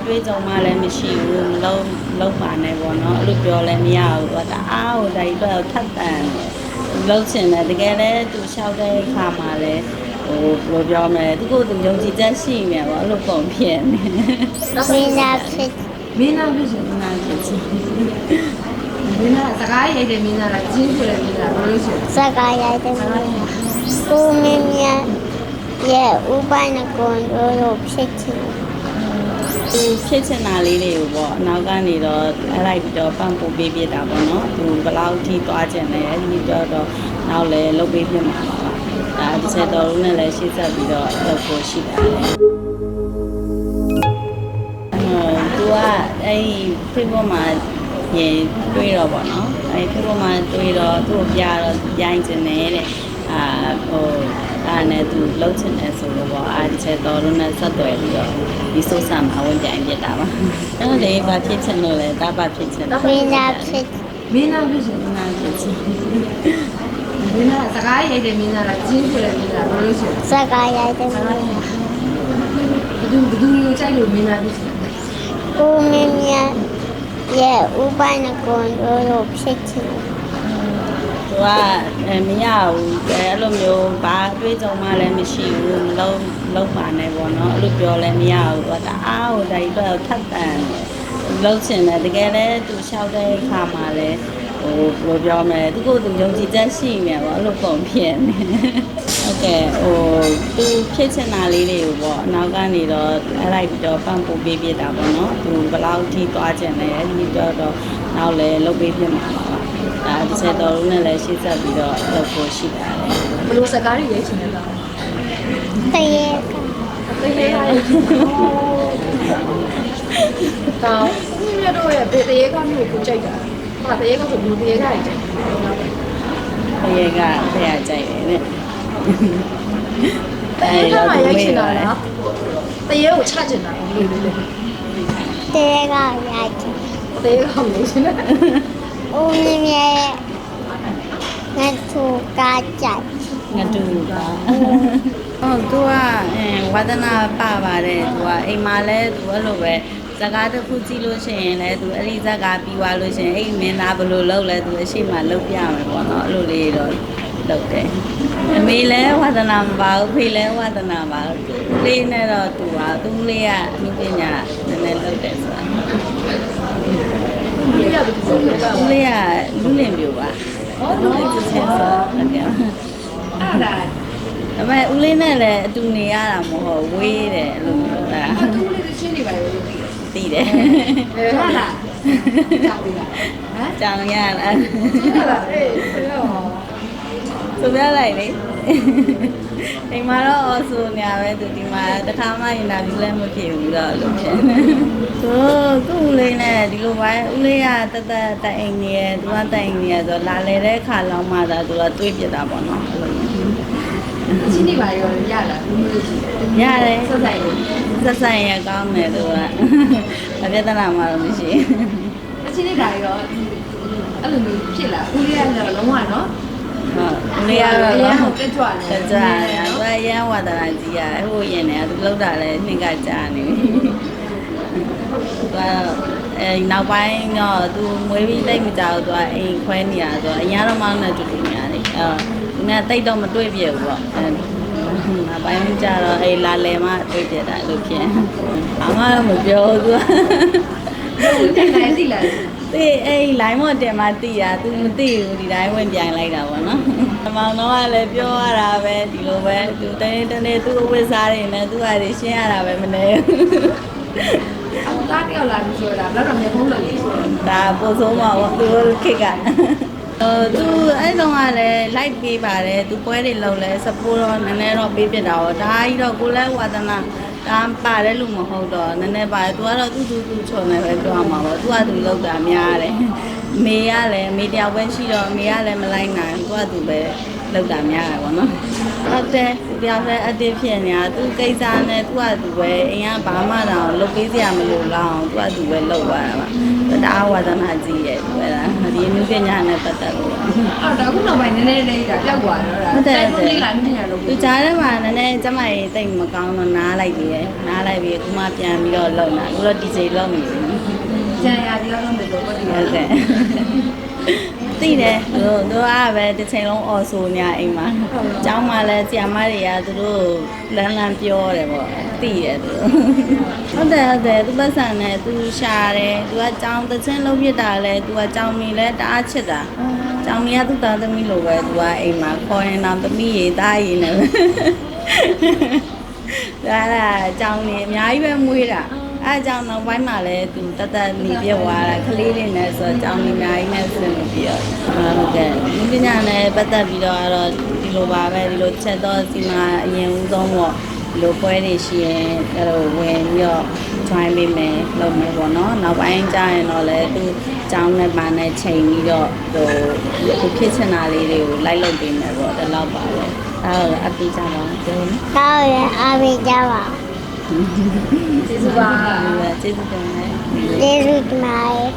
အတွေးကြုံမှလည်းမရှိဘူးမလုံးလုံးပါနဲ့ပေါ့နော်အဲ့လိုပြောလည်းမရဘူးသူကတအားကိုဒါကြီးတော့ထပ်တန်တယ်လုံးချင်တယ်တကယ်လည်းသူလျှောက်တဲ့ခါမှာလည်းဟိုဘယ်လိုပြောမလဲသူကိုယ်သူယုံကြည်ချက်ရှိနေပေါ့အဲ့လိုပုံဖြစ်နေမင်းသားဖြစ်မင်းသားဖြစ်ရှင်နာကြည့်ချင်မင်းသားစကားရိုက်တယ်မင်းသားလားချင်းဆိုတယ်မင်းသားဘာလို့ရှင်စကားရိုက်တယ်ကိုမင်းမြတ်ရဲ့ဥပနကွန်တို့လိုဖြစ်ချင် သူဖြစ်ချင်တာလေးတွေကိုပေါ့အနောက်ကနေတော့အဲ့လိုက်ပြီးတော့ပန့်ပို့ပေးပြတာပေါ့နော်သူဘယ်လောက်ထိသွားချင်လဲအဲ့ဒီတော့တော့နောက်လည်းလုပ်ပေးပြမှာပါဒါတစ်ချက်တော်လုံးနဲ့လည်းရှေ့ဆက်ပြီးတော့လုပ်ဖို့ရှိပါတယ်ဟိုသူကအဲ့ဒီ Facebook မှာရင်တွေးတော့ပေါ့နော်အဲ့ဒီ Facebook မှာတွေးတော့သူ့ကိုပြတော့ပြိုင်ချင်တယ်တဲ့အာဟို အဲ့နဲ့သူလှုပ်ချင်တယ်ဆိုလို့ပေါ့အဲ့ဒီချက်တော်လုံးနဲ့ဆက်သွယ်ပြီးတော့ဒီဆိုဆာမှာဝင်ပြိုင်ပြတာပါအဲ့တော့လေဘာဖြစ်ချင်လို့လဲဒါဘာဖြစ်ချင်လဲမင်းသားဖြစ်မင်းသားဖြစ်ရှင်နာဖြစ်ချင်မင်းသားစကားရိုက်တယ်မင်းသားလားချင်းဆိုတယ်မင်းသားဘာလို့ရှင်စကားရိုက်တယ်ဘသူဘသူကိုကြိုက်လို့မင်းသားဖြစ်ရှင်ကိုမင်းမြတ်ရဲ့ဥပနကွန်တို့လိုဖြစ်ချင် သူကအဲမရဘူးအဲအဲ့လိုမျိုးဘာအတွေးကြုံမှလည်းမရှိဘူးမလုံးလုံးပါနဲ့ပေါ့နော်အဲ့လိုပြောလည်းမရဘူးသူကတအားကိုဒါကြီးတော့ထပ်တန်တယ်လုံးချင်တယ်တကယ်လည်းသူလျှောက်တဲ့ခါမှာလည်းဟိုဘယ်လိုပြောမလဲသူကိုယ်သူယုံကြည်ချက်ရှိနေပေါ့အဲ့လိုပုံဖြစ်နေဟုတ်ကဲ့ဟိုသူဖြစ်ချင်တာလေးတွေကိုပေါ့အနောက်ကနေတော့အဲ့လိုက်ပြီးတော့ပန့်ပို့ပေးပြတာပေါ့နော်သူဘယ်လောက်ထိသွားချင်လဲအဲ့ဒီတော့တော့နောက်လည်းလုပ်ပေးပြမှာပါ ဒါတစ်ချက်တော်လုံးနဲ့လည်းရှေ့ဆက်ပြီးတော့လုပ်ဖို့ရှိပါတယ်ဘလို့စကားရိုက်ချင်တယ်လားတရေကတကယ်ရိုက်တောင်းမြတ်တို့ရဲ့ဘယ်တရေကမျိုးကိုကြိုက်တာဟာတရေကဆိုဘူးတရေကရိုက်တယ်ခရေကဆရာကြိုက်တယ်တဲ့တရေကမှရိုက်ချင်တာလားတရေကိုချချင်တာဘလို့လဲတရေကရိုက်ချင်တရေကမလို့ရှင်တယ် ဦးမင်းမြတ်ရဲ့ငါသူကကြိုက်ငါတူပါဟုတ်သူကအဲဝါဒနာပပါတယ်သူကအိမ်မှာလဲသူအဲ့လိုပဲဇကားတစ်ခုကြည့်လို့ရှိရင်လဲသူအဲ့ဒီဇကားပြီးသွားလို့ရှိရင်အိမ်မင်းသားဘယ်လိုလုပ်လဲသူအရှိမလုပ်ပြမယ်ပေါ့နော်အဲ့လိုလေးတော့လုပ်တယ်အမေလဲဝါဒနာမပါဘူးဖေလဲဝါဒနာပါဘူးလေးနဲ့တော့သူပါသူလေးကအမှုပညာနည်းနည်းလုပ်တယ်ဆိုတာ ဒီကဘယ်သူလဲဦးလေးကလူလင်ပြိုပါဟောလို့ဟုတ်ကဲ့ဟုတ်ကဲ့အဲ့ဒါအမေဦးလေးနဲ့လည်းအတူနေရတာမဟုတ်ဝေးတယ်လို့ပြောတာအတူလေးချင်းနေပါရောလို့သိတယ်အဲဟုတ်လားကြောက်ပြီလားဟမ်ကြောင်ရလားဟုတ်လားအေးဘယ်တော့ ဆိုပြလိုက်လေအိမ်မှာတော့အော်ဆိုနေရပဲသူဒီမှာတစ်ခါမှရင်လာဘူးလည်းမဖြစ်ဘူးတော့လို့ဖြစ်သူသူ့ဦးလေးနဲ့ဒီလိုပဲဦးလေးကတသက်တိုင်အိမ်နေရသူကတိုင်အိမ်နေရဆိုလာလေတဲ့ခါလောက်မှသာသူကတွေးပြတာပေါ့နော်အဲ့လိုချင်းနေပါရောရလားဘူးလို့ရှိတယ်ရတယ်ဆက်ဆိုင်လို့ဆက်ဆိုင်ရကောင်းတယ်သူကအပြဿနာမှတော့မရှိအချင်းနေတာရောအဲ့လိုမျိုးဖြစ်လာဦးလေးကတော့လုံးဝနော်ဟုတ်ဦး လေးကတော့ရမ်းတက်ကြွတယ်တကြတယ်သူကရမ်းဝါဒနာကြီးရတယ်ဟိုရင်နေသူလောက်တာလည်းနှင်ကကြာနေသူကအဲနောက်ပိုင်းတော့သူမွေးပြီးတိတ်မကြောက်သူကအိမ်ခွဲနေရဆိုအရင်တော့မောင်းနေတူတူများတယ်အဲသူကတိတ်တော့မတွေ့ပြဘူးပေါ့အဲနောက်ပိုင်းကျတော့အေးလာလေမှတွေ့ပြတာလို့ဖြစ်အမှမပြောသူကဦးတင်နိုင်စီလားသိအဲ့ line မတင်မှသိရ तू မသိဘူးဒီတိုင်းဝင်ပြန်လိုက်တာပေါ့နော်။ မောင်တော့ကလည်းပြောရတာပဲဒီလိုပဲ तू တနေ့တနေ့သူ့အဝတ်စားတွေနဲ့သူ့ဟာတွေရှင်းရတာပဲမနေဘူးအခုသားတယောက်လာပြီးဆိုတာဘယ်တော့မှမဖုံးလို့လေ။ဒါပို့ဆုံးမှာပေါ့သူခိတ်ကဟိုသူအဲ့တော့ကလည်း live ပေးပါတယ်သူပွဲတွေလုပ်လဲ support တော့နည်းနည်းတော့ပေးပြတာပေါ့ဒါကြီးတော့ကိုလည်းဝါသနာဒါပါတယ်လို့မဟုတ်တော့နည်းနည်းပါတယ်သူကတော့သူ့သူ့သူ့ချုံနေပဲပြောရမှာပေါ့သူကသူလောက်တာများတယ် မေကလည်းမေတယောက်ပဲရှိတော့မေကလည်းမလိုက်နိုင်သူကသူပဲလောက်တာများတယ်ပေါ့နော်ဟုတ်တယ်သူပြောင်းတဲ့အတစ်ဖြစ်နေတာသူကိစ္စနဲ့သူကသူပဲအိမ်ကဘာမှတော့လုပ်ပေးစရာမလိုတော့သူကသူပဲလုပ်သွားတာပါတအားဝါသနာကြီးရဲ့သူကဒီနုပညာနဲ့ပတ်သက်လို့အော်ဒါအခုနောက်ပိုင်းနည်းနည်းလေးဒါကြောက်သွားတော့ဒါဟုတ်တယ်တိုက်ဟုတ်တယ်လေးလာနေရလို့သူကြားထဲမှာနည်းနည်းကျမကြီးတိတ်မကောင်းတော့နားလိုက်သေးတယ်နားလိုက်ပြီးအခုမှပြန်ပြီးတော့လုံတာအခုတော့ DJ လုံနေပြီ ကျန်ရတရားလုံးတွေတော့ပတ်တည်ရ ဟုတ်ကဲ့သိတယ်သူတို့သူကပဲတစ်ချိန်လုံးအော်ဆိုနေအိမ်မှာအเจ้าမှလည်းဆီယမတွေကသူတို့လန်းလန်းပြောတယ်ပေါ့သိတယ်သူဟုတ်တယ်ဟုတ်တယ်သူပတ်စံနဲ့သူရှာတယ်သူကကြောင်တစ်ချင်းလုံးပြစ်တာလဲသူကကြောင်မီလဲတအားချစ်တာကြောင်မီကသူ့သားသမီးလိုပဲသူကအိမ်မှာခေါ်ရင်တော့သမီးရေသားရေနဲ့ ပဲဒါလားကြောင်နေအများကြီးပဲမွေးတာအဲအကြောင်နောက်ပိုင်းမှာလဲသူတတ်တတ်နေပြသွားတာကလေးလေးနဲ့ဆိုတော့ကြောင်နေအများကြီးနဲ့ဆင်လို့ပြီးတော့ဟုတ်ကဲ့ဒီပညာနဲ့ပတ်သက်ပြီးတော့ကတော့ဒီလိုပါပဲဒီလိုချက်တော့စီမအရင်ဦးဆုံးပေါ့ဒီလိုပွဲတွေရှိရင်အဲ့လိုဝင်ပြီးတော့ join ပေးမယ်လုပ်မယ်ပေါ့နော်နောက်ပိုင်းကျရင်တော့လေသူကျောင်းနဲ့ပါနဲ့ချိန်ပြီးတော့ဟိုသူဖြစ်ချင်တာလေးတွေကိုလိုက်လုပ်ပေးမယ်ပေါ့ဒီလောက်ပါပဲ အဲ့တော့အပီးကြပါပြောနော်တောက်ရအားပေးကြပါကျေးဇူးပါကျေးဇူးတင်ပါတယ်ကျေးဇူးတင်ပါတယ်